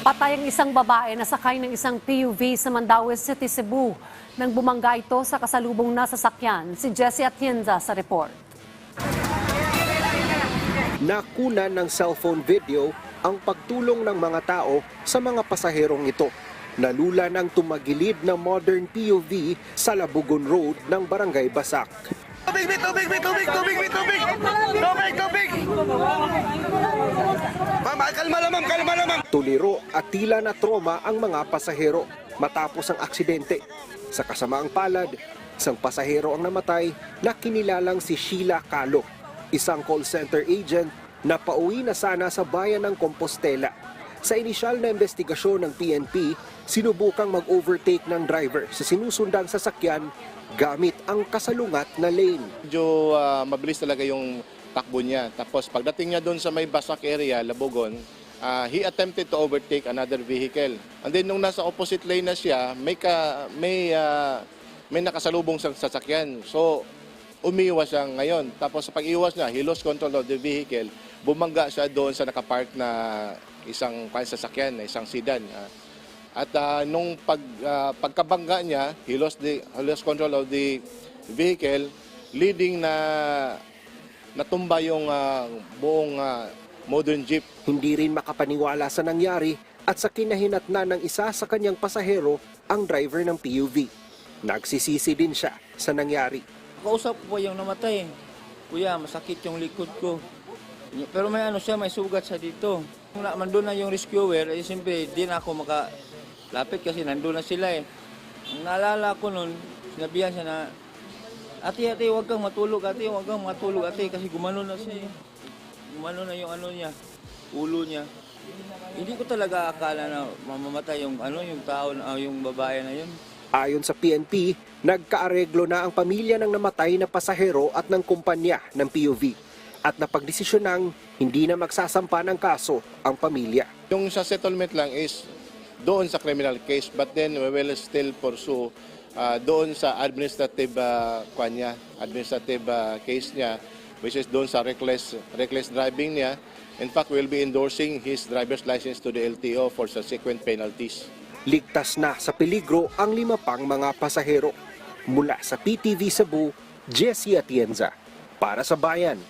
Patay ang isang babae na sakay ng isang PUV sa Mandaue City, Cebu. Nang bumangga ito sa kasalubong na sasakyan, si Jessie Atienza sa report. Nakuna ng cellphone video ang pagtulong ng mga tao sa mga pasaherong ito. Nalula ng tumagilid na modern POV sa Labugon Road ng Barangay Basak. Tubig, tubig, tubig, tubig! Tubig, tubig! Ma'am, kalma lang, ma'am, kalma lang, ma'am! Tuliro at tila na trauma ang mga pasahero matapos ang aksidente. Sa kasamaang palad, isang pasahero ang namatay na kinilalang si Sheila Calo, isang call center agent na pauwi na sana sa bayan ng Compostela. Sa inisyal na investigasyon ng PNP, sinubukang mag-overtake ng driver sa sinusundang sasakyan gamit ang kasalungat na lane. Medyo ah, mabilis talaga yung takbo niya. Tapos pagdating niya doon sa may Basak area, Labugon, ah, he attempted to overtake another vehicle. And then nung nasa opposite lane na siya, may ka, may ah, may nakasalubong sa sasakyan. So umiwas siya ngayon. Tapos sa pag-iwas niya, he lost control of the vehicle. Bumangga siya doon sa nakapark na isang kwan sasakyan, na isang sedan. Ah, at ah, nung pag, ah, pagkabangga niya, he lost, the, he lost control of the vehicle, leading na natumba yung ah, buong ah, modern jeep. Hindi rin makapaniwala sa nangyari at sa kinahinatnan ng isa sa kanyang pasahero ang driver ng PUV. Nagsisisi din siya sa nangyari. Kausap ko po yung namatay. Kuya, masakit yung likod ko. Pero may ano siya, may sugat siya dito. Kung na, nandun na yung rescuer, eh siyempre, di na ako makalapit kasi nandun na sila eh. Ang naalala ko nun, sinabihan siya na, Ate, ate, huwag kang matulog, ate, huwag kang matulog, ate, kasi gumano na siya. eh. Gumano na yung ano niya, ulo niya. Hindi ko talaga akala na mamamatay yung ano yung tao, na- ah, yung babae na yun. Ayon sa PNP, nagkaareglo na ang pamilya ng namatay na pasahero at ng kumpanya ng PUV at napagdesisyon ng hindi na magsasampa ng kaso ang pamilya. Yung sa settlement lang is doon sa criminal case, but then we will still pursue ah, doon sa administrative uh, niya, administrative ah, case niya, which is doon sa reckless, reckless driving niya. In fact, we'll be endorsing his driver's license to the LTO for subsequent penalties. Ligtas na sa peligro ang lima pang mga pasahero. Mula sa PTV Cebu, Jessie Atienza. Para sa Bayan.